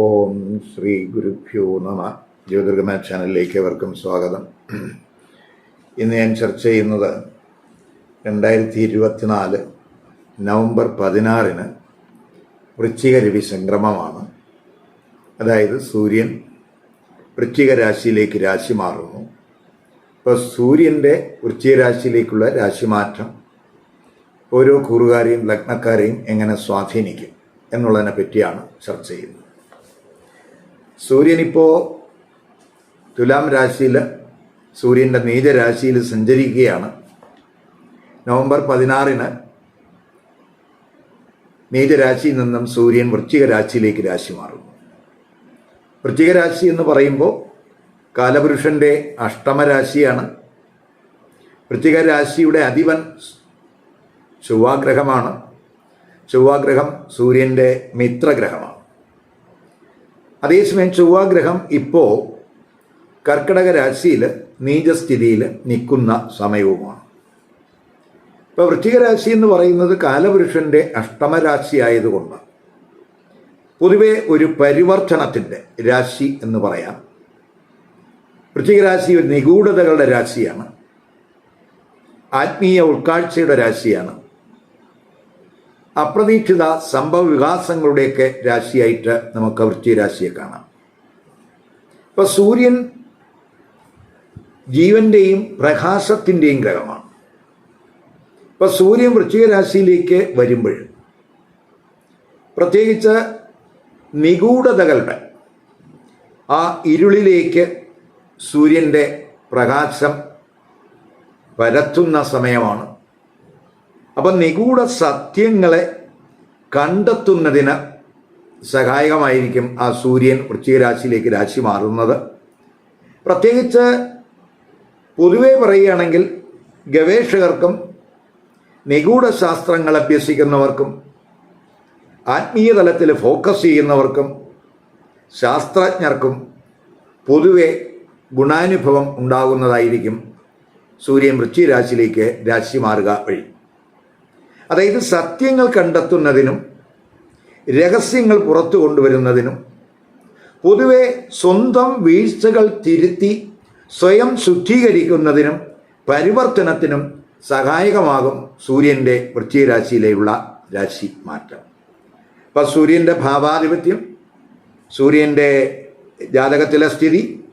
ഓം ശ്രീ ഗുരുഭ്യോ നമ. ജ്യോതിർഗമ ചാനലിലേക്ക് അവർക്കും സ്വാഗതം. ഇന്ന് ഞാൻ ചർച്ച ചെയ്യുന്നത് രണ്ടായിരത്തി ഇരുപത്തിനാല് നവംബർ പതിനാറിന് വൃശ്ചിക രവി സംക്രമമാണ്. അതായത് സൂര്യൻ വൃശ്ചിക രാശിയിലേക്ക് രാശി മാറുന്നു. ഇപ്പോൾ സൂര്യന്റെ വൃശ്ചിക രാശിയിലേക്കുള്ള രാശിമാറ്റം ഓരോ കൂറുകാരെയും ലഗ്നക്കാരെയും എങ്ങനെ സ്വാധീനിക്കും എന്നുള്ളതിനെ പറ്റിയാണ് ചർച്ച ചെയ്യുന്നത്. സൂര്യനിപ്പോൾ തുലാം രാശിയിൽ സൂര്യന്റെ നീചരാശിയിൽ സഞ്ചരിക്കുകയാണ്. നവംബർ പതിനാറിന് നീചരാശിയിൽ നിന്നും സൂര്യൻ വൃശ്ചിക രാശിയിലേക്ക് രാശി മാറുന്നു. വൃശ്ചിക രാശി എന്ന് പറയുമ്പോൾ കാലപുരുഷന്റെ അഷ്ടമരാശിയാണ് വൃശ്ചിക രാശിയുടെ അധിപൻ ചൊവ്വാഗ്രഹമാണ്. ചൊവ്വാഗ്രഹം സൂര്യന്റെ മിത്രഗ്രഹമാണ്. അതേസമയം ചൊവ്വാഗ്രഹം ഇപ്പോൾ കർക്കിടക രാശിയിൽ നീചസ്ഥിതിയിൽ നിൽക്കുന്ന സമയവുമാണ്. ഇപ്പോൾ വൃശ്ചിക രാശി എന്ന് പറയുന്നത് കാലപുരുഷന്റെ അഷ്ടമരാശി ആയതുകൊണ്ട് പൊതുവെ ഒരു പരിവർത്തനത്തിന്റെ രാശി എന്ന് പറയാം. വൃശ്ചിക രാശി ഒരു നിഗൂഢതകളുടെ രാശിയാണ്. ആത്മീയ ഉൾക്കാഴ്ചയുടെ രാശിയാണ്. അപ്രതീക്ഷിത സംഭവ വികാസങ്ങളുടെയൊക്കെ രാശിയായിട്ട് നമുക്ക് വൃശ്ചിക രാശിയെ കാണാം. ഇപ്പൊ സൂര്യൻ ജീവന്റെയും പ്രകാശത്തിന്റെയും ഗ്രഹമാണ്. ഇപ്പൊ സൂര്യൻ വൃശ്ചിക രാശിയിലേക്ക് വരുമ്പോൾ പ്രത്യേകിച്ച് നിഗൂഢതകളുടെ ആ ഇരുളിലേക്ക് സൂര്യന്റെ പ്രകാശം പരത്തുന്ന സമയമാണ്. അപ്പം നിഗൂഢ സത്യങ്ങളെ കണ്ടെത്തുന്നതിന് സഹായകമായിരിക്കും ആ സൂര്യൻ വൃശ്ചികരാശിയിലേക്ക് രാശി മാറുന്നത്. പ്രത്യേകിച്ച് പൊതുവേ പറയുകയാണെങ്കിൽ ഗവേഷകർക്കും നിഗൂഢ ശാസ്ത്രങ്ങൾ അഭ്യസിക്കുന്നവർക്കും ആത്മീയ തലത്തിൽ ഫോക്കസ് ചെയ്യുന്നവർക്കും ശാസ്ത്രജ്ഞർക്കും പൊതുവെ ഗുണാനുഭവം ഉണ്ടാകുന്നതായിരിക്കും സൂര്യൻ വൃശ്ചിക രാശിയിലേക്ക് രാശി മാറുക വഴി. അതായത് സത്യങ്ങൾ കണ്ടെത്തുന്നതിനും രഹസ്യങ്ങൾ പുറത്തു കൊണ്ടുവരുന്നതിനും പൊതുവെ സ്വന്തം വീഴ്ചകൾ തിരുത്തി സ്വയം ശുദ്ധീകരിക്കുന്നതിനും പരിവർത്തനത്തിനും സഹായകമാകും സൂര്യന്റെ വൃശ്ചിക രാശിയിലേക്കുള്ള രാശി മാറ്റം. അപ്പം സൂര്യന്റെ ഭാവാധിപത്യം സൂര്യന്റെ ജാതകത്തിലെ സ്ഥിതി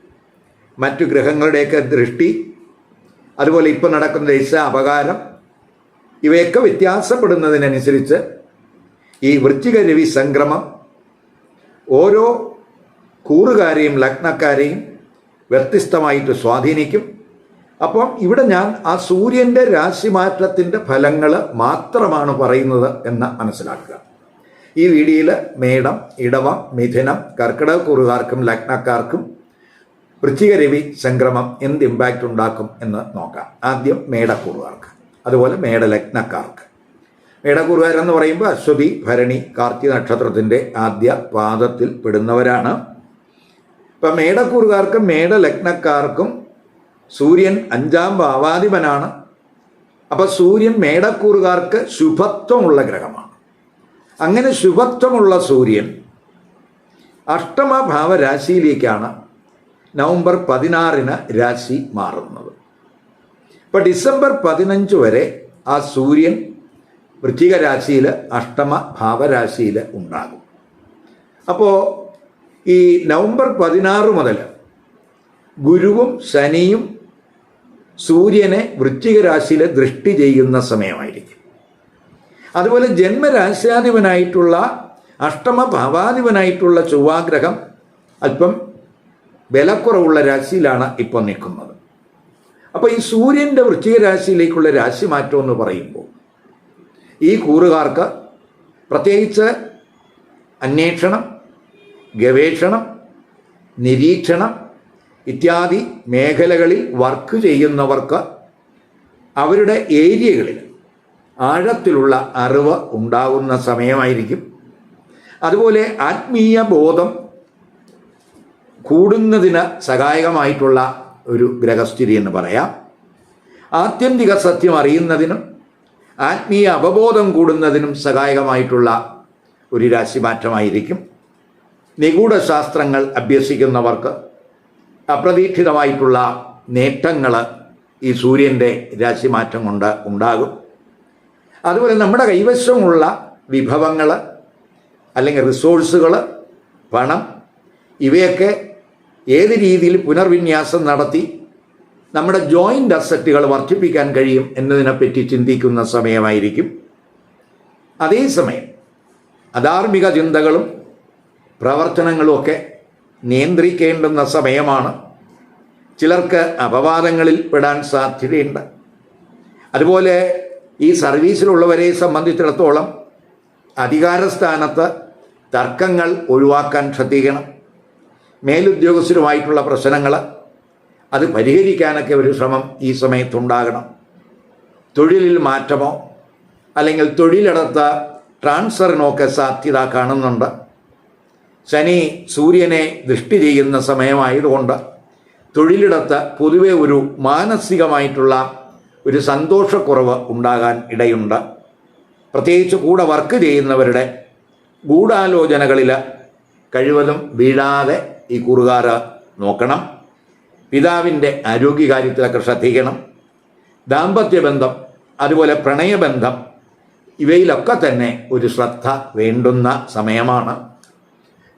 മറ്റു ഗ്രഹങ്ങളുടെയൊക്കെ ദൃഷ്ടി അതുപോലെ ഇപ്പോൾ നടക്കുന്ന ദശ അപകാരം ഇവയൊക്കെ വ്യത്യാസപ്പെടുന്നതിനനുസരിച്ച് ഈ വൃത്തിക രവി സംക്രമം ഓരോ കൂറുകാരെയും ലഗ്നക്കാരെയും വ്യത്യസ്തമായിട്ട് സ്വാധീനിക്കും. അപ്പം ഇവിടെ ഞാൻ ആ സൂര്യന്റെ രാശിമാറ്റത്തിന്റെ ഫലങ്ങൾ മാത്രമാണ് പറയുന്നത് എന്ന് മനസ്സിലാക്കുക. ഈ വീഡിയോയിൽ മേടം ഇടവം മിഥുനം കർക്കിടക കൂറുകാർക്കും ലഗ്നക്കാർക്കും വൃശ്ചിക രവി സംക്രമം എന്ത് ഇമ്പാക്റ്റ് ഉണ്ടാക്കും എന്ന് നോക്കാം. ആദ്യം മേടക്കൂറുകാർക്ക്. അതുപോലെ മേടലഗ്നക്കാർക്ക്. എന്ന് പറയുമ്പോൾ അശ്വതി ഭരണി കാർത്തി നക്ഷത്രത്തിന്റെ ആദ്യ പാദത്തിൽ പെടുന്നവരാണ്. ഇപ്പം മേടക്കൂറുകാർക്കും മേടലഗ്നക്കാർക്കും സൂര്യൻ അഞ്ചാം ഭാവാധിപനാണ്. അപ്പം സൂര്യൻ മേടക്കൂറുകാർക്ക് ശുഭത്വമുള്ള ഗ്രഹമാണ്. അങ്ങനെ ശുഭത്വമുള്ള സൂര്യൻ അഷ്ടമ ഭാവരാശിയിലേക്കാണ് നവംബർ പതിനാറിന് രാശി മാറുന്നത്. ഇപ്പം ഡിസംബർ പതിനഞ്ച് വരെ ആ സൂര്യൻ വൃത്തിക രാശിയിൽ അഷ്ടമ ഭാവരാശിയിൽ ഉണ്ടാകും. അപ്പോൾ ഈ നവംബർ പതിനാറ് മുതൽ ഗുരുവും ശനിയും സൂര്യനെ വൃത്തിക രാശിയിൽ ദൃഷ്ടി ചെയ്യുന്ന സമയമായിരിക്കും. അതുപോലെ ജന്മരാശ്യാധിപനായിട്ടുള്ള അഷ്ടമ ഭാവാധിപനായിട്ടുള്ള ചൊവ്വാഗ്രഹം അല്പം ബലക്കുറവുള്ള രാശിയിലാണ് ഇപ്പോൾ നിൽക്കുന്നത്. അപ്പോൾ ഈ സൂര്യന്റെ വൃശ്ചിക രാശിയിലേക്കുള്ള രാശി മാറ്റം എന്ന് പറയുമ്പോൾ ഈ കൂറുകാർക്ക് പ്രത്യേകിച്ച് അന്വേഷണം ഗവേഷണം നിരീക്ഷണം ഇത്യാദി മേഖലകളിൽ വർക്ക് ചെയ്യുന്നവർക്ക് അവരുടെ ഏരിയകളിൽ ആഴത്തിലുള്ള അറിവ് ഉണ്ടാകുന്ന സമയമായിരിക്കും. അതുപോലെ ആത്മീയ ബോധം കൂടുന്നതിന് സഹായകമായിട്ടുള്ള ഒരു ഗ്രഹസ്ഥിതി എന്ന് പറയാം. ആത്യന്തിക സത്യം അറിയുന്നതിനും ആത്മീയ അവബോധം കൂടുന്നതിനും സഹായകമായിട്ടുള്ള ഒരു രാശിമാറ്റമായിരിക്കും. നിഗൂഢ ശാസ്ത്രങ്ങൾ അഭ്യസിക്കുന്നവർക്ക് അപ്രതീക്ഷിതമായിട്ടുള്ള നേട്ടങ്ങൾ ഈ സൂര്യന്റെ രാശിമാറ്റം കൊണ്ട് ഉണ്ടാകും. അതുപോലെ നമ്മുടെ കൈവശമുള്ള വിഭവങ്ങൾ അല്ലെങ്കിൽ റിസോഴ്സുകൾ പണം ഇവയൊക്കെ ഏത് രീതിയിൽ പുനർവിന്യാസം നടത്തി നമ്മുടെ ജോയിന്റ് അസറ്റുകൾ വർദ്ധിപ്പിക്കാൻ കഴിയും എന്നതിനെപ്പറ്റി ചിന്തിക്കുന്ന സമയമായിരിക്കും. അതേസമയം അധാർമിക ചിന്തകളും പ്രവർത്തനങ്ങളും ഒക്കെ നിയന്ത്രിക്കേണ്ടുന്ന സമയമാണ്. ചിലർക്ക് അപവാദങ്ങളിൽ പെടാൻ സാധ്യതയുണ്ട്. അതുപോലെ ഈ സർവീസിലുള്ളവരെ സംബന്ധിച്ചിടത്തോളം അധികാരസ്ഥാനത്ത് തർക്കങ്ങൾ ഒഴിവാക്കാൻ ശ്രദ്ധിക്കണം. മേലുദ്യോഗസ്ഥരുമായിട്ടുള്ള പ്രശ്നങ്ങൾ അത് പരിഹരിക്കാനൊക്കെ ഒരു ശ്രമം ഈ സമയത്തുണ്ടാകണം. തൊഴിലിൽ മാറ്റമോ അല്ലെങ്കിൽ തൊഴിലിടത്ത് ട്രാൻസ്ഫറിനൊക്കെ സാധ്യത കാണുന്നുണ്ട്. ശനി സൂര്യനെ ദൃഷ്ടി ചെയ്യുന്ന സമയമായതുകൊണ്ട് തൊഴിലിടത്ത് പൊതുവെ ഒരു മാനസികമായിട്ടുള്ള ഒരു സന്തോഷക്കുറവ് ഉണ്ടാകാൻ ഇടയുണ്ട്. പ്രത്യേകിച്ച് കൂടെ വർക്ക് ചെയ്യുന്നവരുടെ ഗൂഢാലോചനകളിൽ കഴിവതും വീഴാതെ ഈ കൂറുകാർ നോക്കണം. പിതാവിന്റെ ആരോഗ്യകാര്യത്തിലൊക്കെ ശ്രദ്ധിക്കണം. ദാമ്പത്യ ബന്ധം അതുപോലെ പ്രണയബന്ധം ഇവയിലൊക്കെ തന്നെ ഒരു ശ്രദ്ധ വേണ്ടുന്ന സമയമാണ്.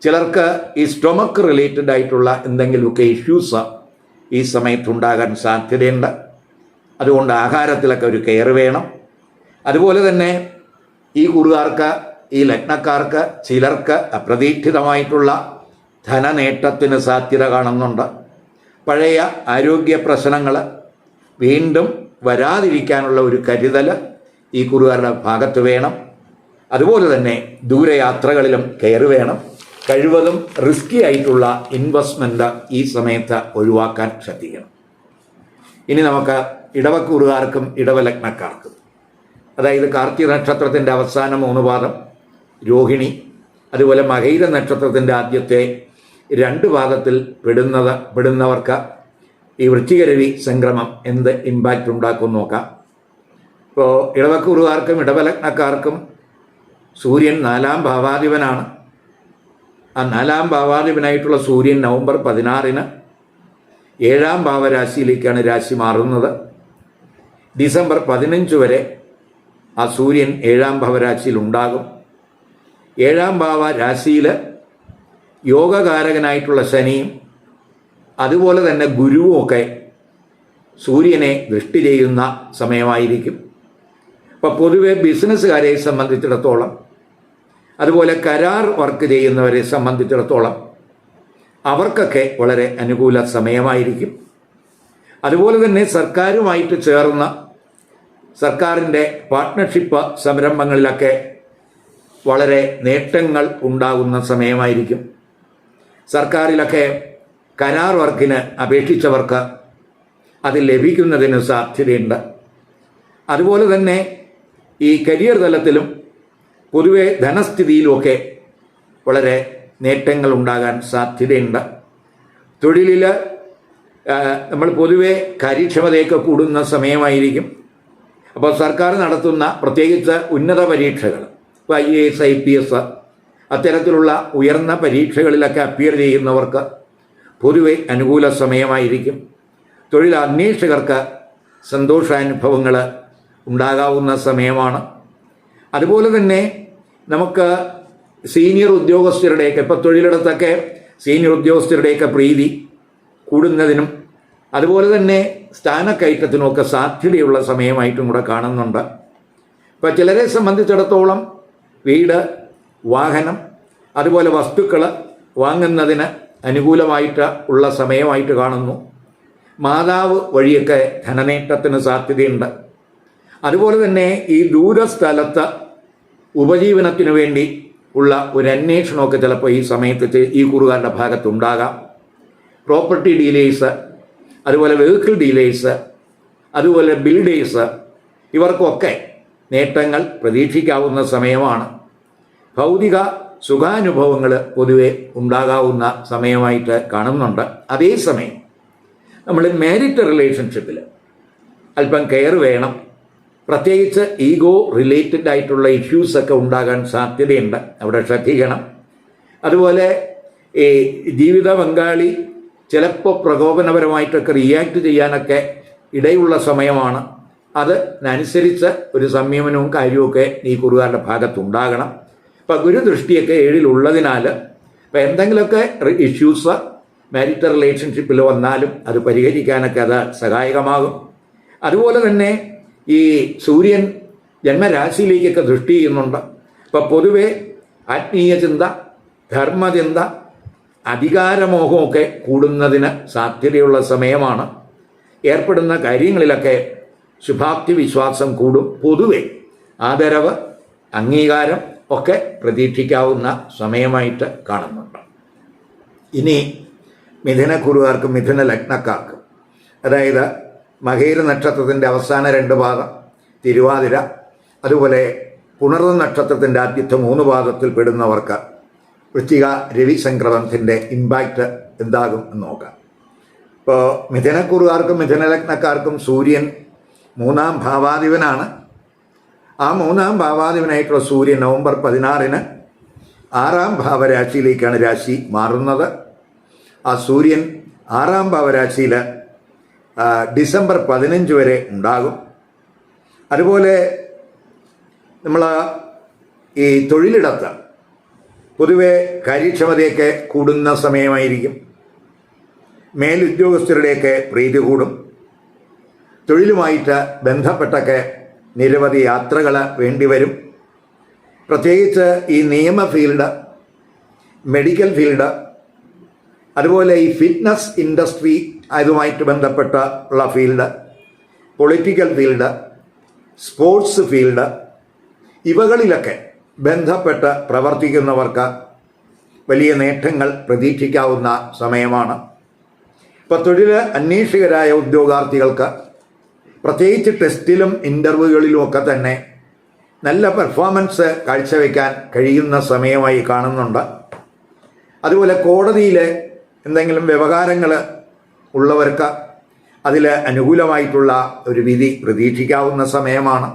ചിലർക്ക് ഈ സ്റ്റൊമക്ക് റിലേറ്റഡ് ആയിട്ടുള്ള എന്തെങ്കിലുമൊക്കെ ഇഷ്യൂസ് ഈ സമയത്തുണ്ടാകാൻ സാധ്യതയുണ്ട്. അതുകൊണ്ട് ആഹാരത്തിലൊക്കെ ഒരു കെയർ വേണം. അതുപോലെ തന്നെ ഈ കുറുകാർക്ക് ഈ ലഗ്നക്കാർക്ക് ചിലർക്ക് അപ്രതീക്ഷിതമായിട്ടുള്ള ധനനേട്ടത്തിന് സാധ്യത കാണുന്നുണ്ട്. പഴയ ആരോഗ്യ പ്രശ്നങ്ങൾ വീണ്ടും വരാതിരിക്കാനുള്ള ഒരു കരുതൽ ഈ കുറുകാരുടെ ഭാഗത്ത് വേണം. അതുപോലെ തന്നെ ദൂരയാത്രകളിലും കയറി വേണം. കഴിവതും റിസ്കി ആയിട്ടുള്ള ഇൻവെസ്റ്റ്മെന്റ് ഈ സമയത്ത് ഒഴിവാക്കാൻ ശ്രദ്ധിക്കണം. ഇനി നമുക്ക് ഇടവക്കൂറുകാർക്കും ഇടവലഗ്നക്കാർക്കും. അതായത് കാർത്തിക നക്ഷത്രത്തിന്റെ അവസാന മൂന്ന് പാദം രോഹിണി അതുപോലെ മകൈര നക്ഷത്രത്തിന്റെ ആദ്യത്തെ രണ്ട് ഭാഗത്തിൽ പെടുന്നത് പെടുന്നവർക്ക് ഈ വൃശ്ചികരവി സംക്രമം എന്ത് ഇമ്പാക്റ്റ് ഉണ്ടാക്കും നോക്കാം. ഇപ്പോൾ ഇടവക്കുറുകാർക്കും ഇടവലഗ്നക്കാർക്കും സൂര്യൻ നാലാം ഭാവാധിപനാണ്. ആ നാലാം ഭാവാധിപനായിട്ടുള്ള സൂര്യൻ നവംബർ പതിനാറിന് ഏഴാം ഭാവരാശിയിലേക്കാണ് രാശി മാറുന്നത്. ഡിസംബർ പതിനഞ്ച് വരെ ആ സൂര്യൻ ഏഴാം ഭാവരാശിയിൽ ഉണ്ടാകും. ഏഴാം ഭാവ രാശിയിൽ യോഗകാരകനായിട്ടുള്ള ശനിയും അതുപോലെ തന്നെ ഗുരുവുമൊക്കെ സൂര്യനെ ദൃഷ്ടി ചെയ്യുന്ന സമയമായിരിക്കും. അപ്പോൾ പൊതുവെ ബിസിനസ്സുകാരെ സംബന്ധിച്ചിടത്തോളം അതുപോലെ കരാർ വർക്ക് ചെയ്യുന്നവരെ സംബന്ധിച്ചിടത്തോളം അവർക്കൊക്കെ വളരെ അനുകൂല സമയമായിരിക്കും. അതുപോലെ തന്നെ സർക്കാരുമായിട്ട് ചേർന്ന സർക്കാരിന്റെ പാർട്ട്ണർഷിപ്പ് സംരംഭങ്ങളിലൊക്കെ വളരെ നേട്ടങ്ങൾ ഉണ്ടാകുന്ന സമയമായിരിക്കും. സർക്കാരിലൊക്കെ കരാർ വർക്കിന് അപേക്ഷിച്ചവർക്ക് അത് ലഭിക്കുന്നതിന് സാധ്യതയുണ്ട്. അതുപോലെ തന്നെ ഈ കരിയർ തലത്തിലും പൊതുവെ ധനസ്ഥിതിയിലുമൊക്കെ വളരെ നേട്ടങ്ങൾ ഉണ്ടാകാൻ സാധ്യതയുണ്ട്. തൊഴിലിൽ നമ്മൾ പൊതുവെ കാര്യക്ഷമതയൊക്കെ കൂടുന്ന സമയമായിരിക്കും. അപ്പോൾ സർക്കാർ നടത്തുന്ന പ്രത്യേകിച്ച് ഉന്നത പരീക്ഷകൾ ഇപ്പോൾ I A S I P S അത്തരത്തിലുള്ള ഉയർന്ന പരീക്ഷകളിലൊക്കെ അപ്പിയർ ചെയ്യുന്നവർക്ക് പൊതുവെ അനുകൂല സമയമായിരിക്കും. തൊഴിൽ അന്വേഷകർക്ക് സന്തോഷാനുഭവങ്ങൾ ഉണ്ടാകാവുന്ന സമയമാണ്. അതുപോലെ തന്നെ നമുക്ക് സീനിയർ ഉദ്യോഗസ്ഥരുടെയൊക്കെ ഇപ്പോൾ തൊഴിലിടത്തൊക്കെ സീനിയർ ഉദ്യോഗസ്ഥരുടെയൊക്കെ പ്രീതി കൂടുന്നതിനും അതുപോലെ തന്നെ സ്ഥാനക്കയറ്റത്തിനുമൊക്കെ സാധ്യതയുള്ള സമയമായിട്ടും കൂടെ കാണുന്നുണ്ട്. ഇപ്പോൾ ചിലരെ സംബന്ധിച്ചിടത്തോളം വീട് വാഹനം അതുപോലെ വസ്തുക്കൾ വാങ്ങുന്നതിന് അനുകൂലമായിട്ട് ഉള്ള സമയമായിട്ട് കാണുന്നു. മാതാവ് വഴിയൊക്കെ ധനനേട്ടത്തിന് സാധ്യതയുണ്ട്. അതുപോലെ തന്നെ ഈ ദൂരസ്ഥലത്ത് ഉപജീവനത്തിനു വേണ്ടി ഉള്ള ഒരു അന്വേഷണമൊക്കെ ചിലപ്പോൾ ഈ സമയത്ത് ഈ കുറുകാരുടെ ഭാഗത്തുണ്ടാകാം. പ്രോപ്പർട്ടി ഡീലേഴ്സ് അതുപോലെ വെഹിക്കിൾ ഡീലേഴ്സ് അതുപോലെ ബിൽഡേഴ്സ് ഇവർക്കൊക്കെ നേട്ടങ്ങൾ പ്രതീക്ഷിക്കാവുന്ന സമയമാണ്. ഭൗതിക സുഖാനുഭവങ്ങൾ പൊതുവെ ഉണ്ടാകാവുന്ന സമയമായിട്ട് കാണുന്നുണ്ട്. അതേസമയം നമ്മൾ മാരിറ്റ് റിലേഷൻഷിപ്പിൽ അല്പം കെയർ വേണം. പ്രത്യേകിച്ച് ഈഗോ റിലേറ്റഡ് ആയിട്ടുള്ള ഇഷ്യൂസൊക്കെ ഉണ്ടാകാൻ സാധ്യതയുണ്ട്. അവിടെ ശ്രദ്ധിക്കണം. അതുപോലെ ഈ ജീവിത പങ്കാളി ചിലപ്പോൾ പ്രകോപനപരമായിട്ടൊക്കെ റിയാക്ട് ചെയ്യാനൊക്കെ ഇടയുള്ള സമയമാണ്. അത് അതിനനുസരിച്ച് ഒരു സംയമനവും കാര്യവുമൊക്കെ ഈ കുറുകാരുടെ ഭാഗത്തുണ്ടാകണം. ഇപ്പം ഗുരുദൃഷ്ടിയൊക്കെ ഏഴിലുള്ളതിനാൽ ഇപ്പം എന്തെങ്കിലുമൊക്കെ ഇഷ്യൂസ് മാരിറ്റൽ റിലേഷൻഷിപ്പിൽ വന്നാലും അത് പരിഹരിക്കാനൊക്കെ അത് സഹായകമാകും. അതുപോലെ തന്നെ ഈ സൂര്യൻ ജന്മരാശിയിലേക്കൊക്കെ ദൃഷ്ടി ചെയ്യുന്നുണ്ട്. അപ്പം പൊതുവെ ആത്മീയ ചിന്ത ധർമ്മചിന്ത അധികാരമോഹമൊക്കെ കൂടുന്നതിന് സാധ്യതയുള്ള സമയമാണ്. ഏർപ്പെടുന്ന കാര്യങ്ങളിലൊക്കെ ശുഭാപ്തി വിശ്വാസം കൂടും. പൊതുവെ ആദരവ് അംഗീകാരം ഒക്കെ പ്രതീക്ഷിക്കാവുന്ന സമയമായിട്ട് കാണുന്നുണ്ട്. ഇനി മിഥുനക്കുറുകാർക്കും മിഥുന ലഗ്നക്കാർക്കും അതായത് മകയിര നക്ഷത്രത്തിന്റെ അവസാന രണ്ട് പാദം തിരുവാതിര അതുപോലെ പുണർന്ന നക്ഷത്രത്തിന്റെ ആദ്യത്തെ മൂന്ന് പാദത്തിൽ പെടുന്നവർക്ക് വൃശ്ചിക രവി സംക്രമത്തിന്റെ ഇമ്പാക്റ്റ് എന്താകും എന്ന് നോക്കാം. ഇപ്പോൾ മിഥുനക്കുറുകാർക്കും മിഥുനലഗ്നക്കാർക്കും സൂര്യൻ മൂന്നാം ഭാവാധിപനാണ്. ആ മൂന്നാം ഭാവാധിപനായിട്ടുള്ള സൂര്യൻ നവംബർ പതിനാറിന് ആറാം ഭാവരാശിയിലേക്കാണ് രാശി മാറുന്നത്. ആ സൂര്യൻ ആറാം ഭാവരാശിയിൽ ഡിസംബർ പതിനഞ്ച് വരെ ഉണ്ടാകും. അതുപോലെ നമ്മൾ ഈ തൊഴിലിടത്ത് പൊതുവെ കാര്യക്ഷമതയൊക്കെ കൂടുന്ന സമയമായിരിക്കും. മേലുദ്യോഗസ്ഥരുടെയൊക്കെ പ്രീതി കൂടും. തൊഴിലുമായിട്ട് ബന്ധപ്പെട്ടൊക്കെ നിരവധി യാത്രകൾ വേണ്ടിവരും പ്രത്യേകിച്ച് ഈ നിയമ ഫീൽഡ് മെഡിക്കൽ ഫീൽഡ് അതുപോലെ ഈ ഫിറ്റ്നസ് ഇൻഡസ്ട്രി അതുമായിട്ട് ബന്ധപ്പെട്ട ഉള്ള field political field sports field ഇവകളിലൊക്കെ ബന്ധപ്പെട്ട് പ്രവർത്തിക്കുന്നവർക്ക് വലിയ നേട്ടങ്ങൾ പ്രതീക്ഷിക്കാവുന്ന സമയമാണ്. ഇപ്പോൾ തൊഴിൽ അന്വേഷകരായ ഉദ്യോഗാർത്ഥികൾക്ക് പ്രത്യേകിച്ച് ടെസ്റ്റിലും ഇന്റർവ്യൂകളിലും ഒക്കെ തന്നെ നല്ല പെർഫോമൻസ് കാഴ്ചവെക്കാൻ കഴിയുന്ന സമയമായി കാണുന്നുണ്ട്. അതുപോലെ കോടതിയിൽ എന്തെങ്കിലും വ്യവഹാരങ്ങൾ ഉള്ളവർക്ക് അതിൽ അനുകൂലമായിട്ടുള്ള ഒരു വിധി പ്രതീക്ഷിക്കാവുന്ന സമയമാണ്.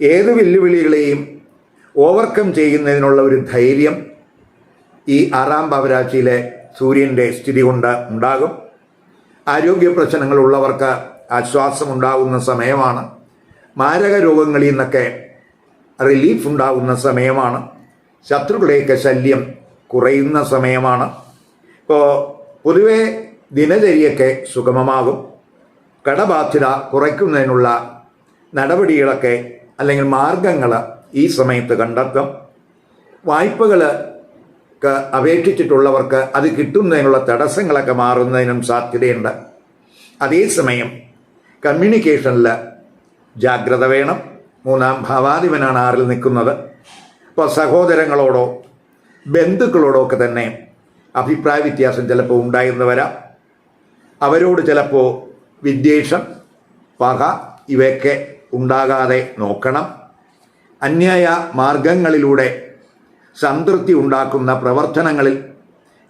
ഏത് വെല്ലുവിളികളെയും ഓവർകം ചെയ്യുന്നതിനുള്ള ഒരു ധൈര്യം ഈ ആറാം പവരാശിയിലെ സൂര്യന്റെ സ്ഥിതി കൊണ്ട് ഉണ്ടാകും. ആരോഗ്യ പ്രശ്നങ്ങളുള്ളവർക്ക് ആശ്വാസം ഉണ്ടാകുന്ന സമയമാണ്. മാരക രോഗങ്ങളിൽ നിന്നൊക്കെ റിലീഫ് ഉണ്ടാകുന്ന സമയമാണ്. ശത്രുക്കളുടെയൊക്കെ ശല്യം കുറയുന്ന സമയമാണ്. ഇപ്പോൾ പൊതുവെ ദിനചര്യയൊക്കെ സുഗമമാകും. കടബാധ്യത കുറയ്ക്കുന്നതിനുള്ള നടപടികളൊക്കെ അല്ലെങ്കിൽ മാർഗങ്ങൾ ഈ സമയത്ത് കണ്ടെത്തും. വായ്പകൾ അപേക്ഷിച്ചിട്ടുള്ളവർക്ക് അത് കിട്ടുന്നതിനുള്ള തടസ്സങ്ങളൊക്കെ മാറുന്നതിനും സാധ്യതയുണ്ട്. അതേസമയം കമ്മ്യൂണിക്കേഷനിൽ ജാഗ്രത വേണം. മൂന്നാം ഭാവാധിപനാണ് ആറിൽ നിൽക്കുന്നത്. അപ്പോൾ സഹോദരങ്ങളോടോ ബന്ധുക്കളോടോ ഒക്കെ തന്നെ അഭിപ്രായ വ്യത്യാസം ചിലപ്പോൾ ഉണ്ടായിരുന്നു വരാം. അവരോട് ചിലപ്പോൾ വിദ്വേഷം പക ഇവയൊക്കെ ഉണ്ടാകാതെ നോക്കണം. അന്യായ മാർഗങ്ങളിലൂടെ സംതൃപ്തി ഉണ്ടാക്കുന്ന പ്രവർത്തനങ്ങളിൽ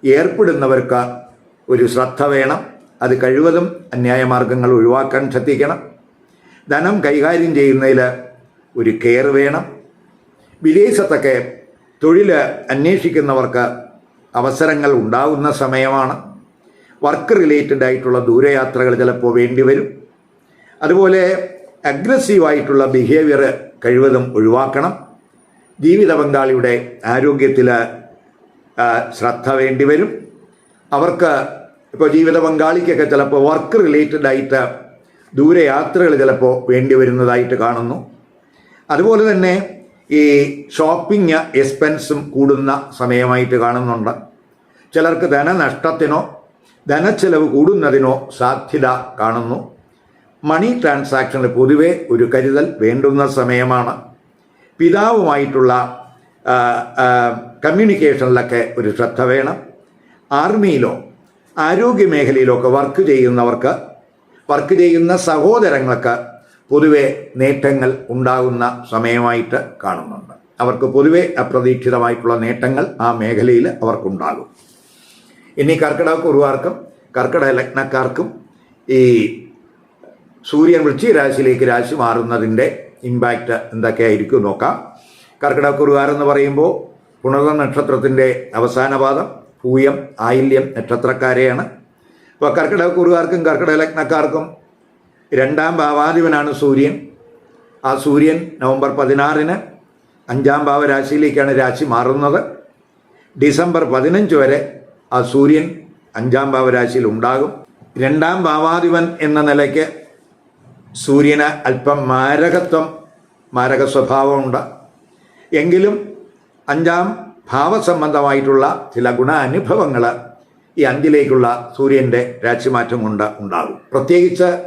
ഏർപ്പെടുന്നവർക്ക് ഒരു ശ്രദ്ധ വേണം. അത് കഴിവതും അന്യായമാർഗങ്ങൾ ഒഴിവാക്കാൻ ശ്രദ്ധിക്കണം. ധനം കൈകാര്യം ചെയ്യുന്നതിൽ ഒരു കെയർ വേണം. വിദേശത്തൊക്കെ തൊഴിൽ അന്വേഷിക്കുന്നവർക്ക് അവസരങ്ങൾ ഉണ്ടാകുന്ന സമയമാണ്. വർക്ക് റിലേറ്റഡ് ആയിട്ടുള്ള ദൂരയാത്രകൾ ചിലപ്പോൾ വേണ്ടിവരും അതുപോലെ അഗ്രസീവായിട്ടുള്ള ബിഹേവിയർ കഴിവതും ഒഴിവാക്കണം. ജീവിത പങ്കാളിയുടെ ആരോഗ്യത്തിൽ ശ്രദ്ധ വേണ്ടിവരും അവർക്ക് ഇപ്പോൾ ജീവിത പങ്കാളിക്കൊക്കെ ചിലപ്പോൾ വർക്ക് റിലേറ്റഡ് ആയിട്ട് ദൂരയാത്രകൾ ചിലപ്പോൾ വേണ്ടി വരുന്നതായിട്ട് കാണുന്നു. അതുപോലെ തന്നെ ഈ ഷോപ്പിംഗ് എക്സ്പെൻസും കൂടുന്ന സമയമായിട്ട് കാണുന്നുണ്ട്. ചിലർക്ക് ധനനഷ്ടത്തിനോ ധനച്ചെലവ് കൂടുന്നതിനോ സാധ്യത കാണുന്നു. മണി ട്രാൻസാക്ഷനിൽ പൊതുവെ ഒരു കരുതൽ വേണ്ടുന്ന സമയമാണ്. പിതാവുമായിട്ടുള്ള കമ്മ്യൂണിക്കേഷനിലൊക്കെ ഒരു ശ്രദ്ധ വേണം. ആർമിയിലോ ആരോഗ്യ മേഖലയിലൊക്കെ വർക്ക് ചെയ്യുന്നവർക്ക് വർക്ക് ചെയ്യുന്ന സഹോദരങ്ങൾക്ക് പൊതുവെ നേട്ടങ്ങൾ ഉണ്ടാകുന്ന സമയമായിട്ട് കാണുന്നുണ്ട്. അവർക്ക് പൊതുവെ അപ്രതീക്ഷിതമായിട്ടുള്ള നേട്ടങ്ങൾ ആ മേഖലയിൽ അവർക്കുണ്ടാകും. ഇനി കർക്കിടക കുറുവാർക്കും കർക്കിടക ലഗ്നക്കാർക്കും ഈ സൂര്യൻ വൃശ്ചിക രാശിയിലേക്ക് രാശി മാറുന്നതിന്റെ ഇമ്പാക്റ്റ് എന്തൊക്കെയായിരിക്കും നോക്കാം. കർക്കിടക കുറുകാർ എന്ന് പറയുമ്പോൾ പുണർനക്ഷത്രത്തിന്റെ അവസാന പാദം പൂയം ആയില്യം നക്ഷത്രക്കാരെയാണ്. അപ്പോൾ കർക്കിടക കുറുകാർക്കും കർക്കിടക ലഗ്നക്കാർക്കും രണ്ടാം ഭാവാധിപനാണ് സൂര്യൻ. ആ സൂര്യൻ നവംബർ പതിനാറിന് അഞ്ചാം ഭാവരാശിയിലേക്കാണ് രാശി മാറുന്നത്. ഡിസംബർ പതിനഞ്ച് വരെ ആ സൂര്യൻ അഞ്ചാം ഭാവരാശിയിൽ ഉണ്ടാകും. രണ്ടാം ഭാവാധിപൻ എന്ന നിലയ്ക്ക് സൂര്യന് അല്പം മാരകത്വം മാരക സ്വഭാവമുണ്ട്. എങ്കിലും അഞ്ചാം ഭാവസംബന്ധമായിട്ടുള്ള ചില ഗുണാനുഭവങ്ങൾ ഈ അഞ്ചിലേക്കുള്ള സൂര്യന്റെ രാശിമാറ്റം കൊണ്ട് ഉണ്ടാകും. പ്രത്യേകിച്ച്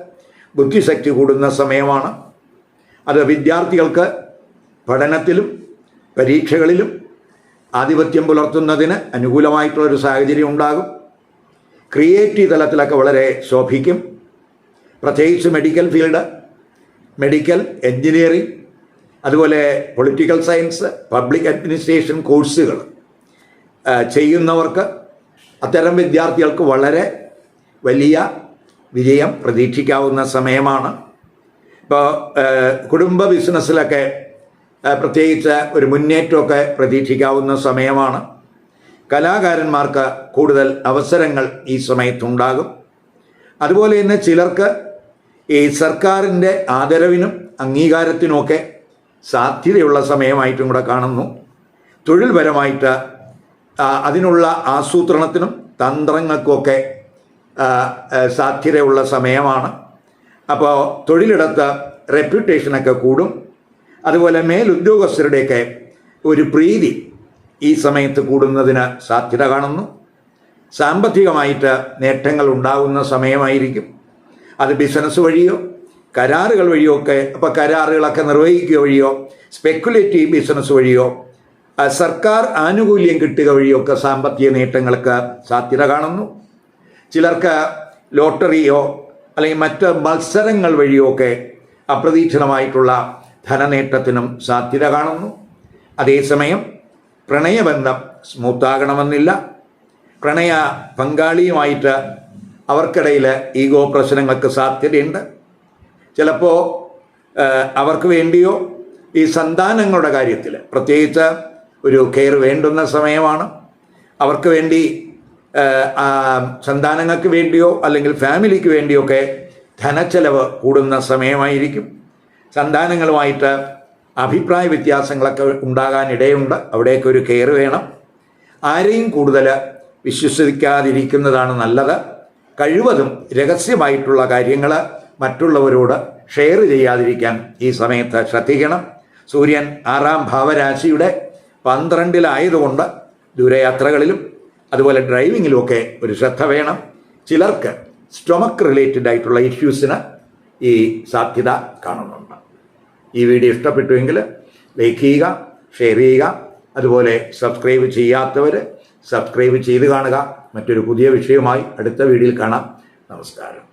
ബുദ്ധിശക്തി കൂടുന്ന സമയമാണ്. അത് വിദ്യാർത്ഥികൾക്ക് പഠനത്തിലും പരീക്ഷകളിലും ആധിപത്യം പുലർത്തുന്നതിന് അനുകൂലമായിട്ടുള്ളൊരു സാഹചര്യം ഉണ്ടാകും. ക്രിയേറ്റീവ് തലത്തിലൊക്കെ വളരെ ശോഭിക്കും. പ്രത്യേകിച്ച് മെഡിക്കൽ ഫീൽഡ് മെഡിക്കൽ എൻജിനീയറിംഗ് അതുപോലെ പൊളിറ്റിക്കൽ സയൻസ് പബ്ലിക് അഡ്മിനിസ്ട്രേഷൻ കോഴ്സുകൾ ചെയ്യുന്നവർക്ക് അത്തരം വിദ്യാർത്ഥികൾക്ക് വളരെ വലിയ വിജയം പ്രതീക്ഷിക്കാവുന്ന സമയമാണ്. ഇപ്പോൾ കുടുംബ ബിസിനസ്സിലൊക്കെ പ്രത്യേകിച്ച് ഒരു മുന്നേറ്റമൊക്കെ പ്രതീക്ഷിക്കാവുന്ന സമയമാണ്. കലാകാരന്മാർക്ക് കൂടുതൽ അവസരങ്ങൾ ഈ സമയത്തുണ്ടാകും. അതുപോലെ തന്നെ ചിലർക്ക് ഈ സർക്കാരിന്റെ ആദരവിനും അംഗീകാരത്തിനുമൊക്കെ സാധ്യതയുള്ള സമയമായിട്ടും കൂടെ കാണുന്നു. തൊഴിൽപരമായിട്ട് അതിനുള്ള ആസൂത്രണത്തിനും തന്ത്രങ്ങൾക്കുമൊക്കെ സാധ്യതയുള്ള സമയമാണ്. അപ്പോൾ തൊഴിലിടത്ത് റെപ്യൂട്ടേഷനൊക്കെ കൂടും. അതുപോലെ മേലുദ്യോഗസ്ഥരുടെയൊക്കെ ഒരു പ്രീതി ഈ സമയത്ത് കൂടുന്നതിന് സാധ്യത കാണുന്നു. സാമ്പത്തികമായിട്ട് നേട്ടങ്ങൾ ഉണ്ടാകുന്ന സമയമായിരിക്കും. അത് ബിസിനസ് വഴിയോ കരാറുകൾ വഴിയൊക്കെ അപ്പോൾ കരാറുകളൊക്കെ നിർവഹിക്കുക വഴിയോ സ്പെക്കുലേറ്റീവ് ബിസിനസ് വഴിയോ സർക്കാർ ആനുകൂല്യം കിട്ടുക വഴിയോ ഒക്കെ സാമ്പത്തിക നേട്ടങ്ങൾക്ക് സാധ്യത കാണുന്നു. ചിലർക്ക് ലോട്ടറിയോ അല്ലെങ്കിൽ മറ്റ് മത്സരങ്ങൾ വഴിയോ ഒക്കെ അപ്രതീക്ഷിതമായിട്ടുള്ള ധനനേട്ടത്തിനും സാധ്യത കാണുന്നു. അതേസമയം പ്രണയബന്ധം സ്മൂത്താകണമെന്നില്ല. പ്രണയ പങ്കാളിയുമായിട്ട് അവർക്കിടയിൽ ഈഗോ പ്രശ്നങ്ങൾക്ക് സാധ്യതയുണ്ട്. ചിലപ്പോൾ അവർക്ക് വേണ്ടിയോ ഈ സന്താനങ്ങളുടെ കാര്യത്തിൽ പ്രത്യേകിച്ച് ഒരു കെയർ വേണ്ടുന്ന സമയമാണ്. അവർക്ക് വേണ്ടി സന്താനങ്ങൾക്ക് വേണ്ടിയോ അല്ലെങ്കിൽ ഫാമിലിക്ക് വേണ്ടിയോ ഒക്കെ ധനച്ചെലവ് കൂടുന്ന സമയമായിരിക്കും. സന്താനങ്ങളുമായിട്ട് അഭിപ്രായ വ്യത്യാസങ്ങളൊക്കെ ഉണ്ടാകാൻ ഇടയുണ്ട് അവിടെയൊക്കെ ഒരു കെയർ വേണം. ആരെയും കൂടുതൽ വിശ്വസിക്കാതിരിക്കുന്നതാണ് നല്ലത്. കഴിവതും രഹസ്യമായിട്ടുള്ള കാര്യങ്ങൾ മറ്റുള്ളവരോട് ഷെയർ ചെയ്യാതിരിക്കാൻ ഈ സമയത്ത് ശ്രദ്ധിക്കണം. സൂര്യൻ ആറാം ഭാവരാശിയുടെ പന്ത്രണ്ടിലായതുകൊണ്ട് ദൂരയാത്രകളിലും അതുപോലെ ഡ്രൈവിങ്ങിലുമൊക്കെ ഒരു ശ്രദ്ധ വേണം. ചിലർക്ക് സ്റ്റൊമക്ക് റിലേറ്റഡ് ആയിട്ടുള്ള ഇഷ്യൂസിന് ഈ സാധ്യത കാണുന്നുണ്ട്. ഈ വീഡിയോ ഇഷ്ടപ്പെട്ടുവെങ്കിൽ ലൈക്ക് ചെയ്യുക ഷെയർ ചെയ്യുക അതുപോലെ സബ്സ്ക്രൈബ് ചെയ്യാത്തവർ സബ്സ്ക്രൈബ് ചെയ്ത് കാണുക. മറ്റൊരു പുതിയ വിഷയവുമായി അടുത്ത വീഡിയോയിൽ കാണാം. നമസ്കാരം.